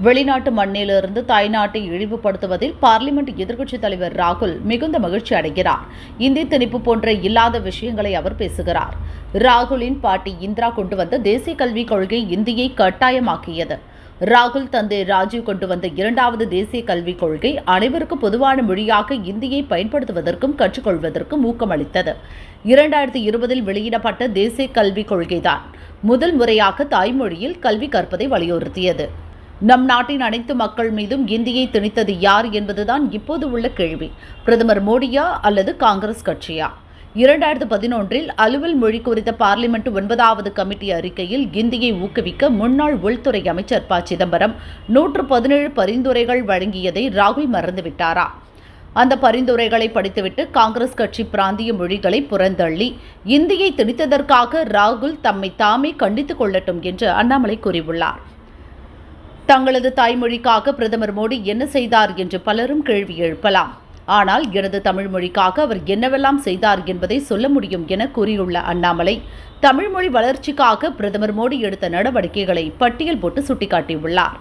வெளிநாட்டு மண்ணிலிருந்து தாய்நாட்டை இழிவுபடுத்துவதில் பார்லிமெண்ட் எதிர்க்கட்சித் தலைவர் ராகுல் மிகுந்த மகிழ்ச்சி அடைகிறார். இந்தி திணிப்பு போன்ற இல்லாத விஷயங்களை அவர் பேசுகிறார். ராகுலின் பாட்டி இந்திரா கொண்டு வந்த தேசிய கல்விக் கொள்கை இந்தியை கட்டாயமாக்கியது. ராகுல் தந்தை ராஜீவ் கொண்டு வந்த இரண்டாவது தேசிய கல்விக் கொள்கை அனைவருக்கும் பொதுவான மொழியாக இந்தியை பயன்படுத்துவதற்கும் கற்றுக்கொள்வதற்கும் ஊக்கமளித்தது. இரண்டாயிரத்தி இருபதில் வெளியிடப்பட்ட தேசிய கல்விக் கொள்கைதான் முதல் முறையாக தாய்மொழியில் கல்வி கற்பதை வலியுறுத்தியது. நம் நாட்டின் அனைத்து மக்கள் மீதும் இந்தியை திணித்தது யார் என்பதுதான் இப்போது உள்ள கேள்வி. பிரதமர் மோடியா அல்லது காங்கிரஸ் கட்சியா? இரண்டாயிரத்து பதினொன்றில் அலுவல் மொழி குறித்த பார்லிமெண்ட் ஒன்பதாவது கமிட்டி அறிக்கையில் இந்தியை ஊக்குவிக்க முன்னாள் உள்துறை அமைச்சர் ப. சிதம்பரம் நூற்று பதினேழு பரிந்துரைகள் வழங்கியதை ராகுல் மறந்துவிட்டாரா? அந்த பரிந்துரைகளை படித்துவிட்டு காங்கிரஸ் கட்சி பிராந்திய மொழிகளை புறந்தள்ளி இந்தியை திணித்ததற்காக ராகுல் தம்மை தாமே கண்டித்துக் கொள்ளட்டும் என்று அண்ணாமலை கூறியுள்ளார். தங்களது தாய்மொழிக்காக பிரதமர் மோடி என்ன செய்தார் என்று பலரும் கேள்வி எழுப்பலாம். ஆனால் எனது தமிழ் மொழிக்காக அவர் என்னவெல்லாம் செய்தார் என்பதை சொல்ல முடியும் என கூறியுள்ள அண்ணாமலை தமிழ்மொழி வளர்ச்சிக்காக பிரதமர் மோடி எடுத்த நடவடிக்கைகளை பட்டியல் போட்டு சுட்டிக்காட்டியுள்ளார்.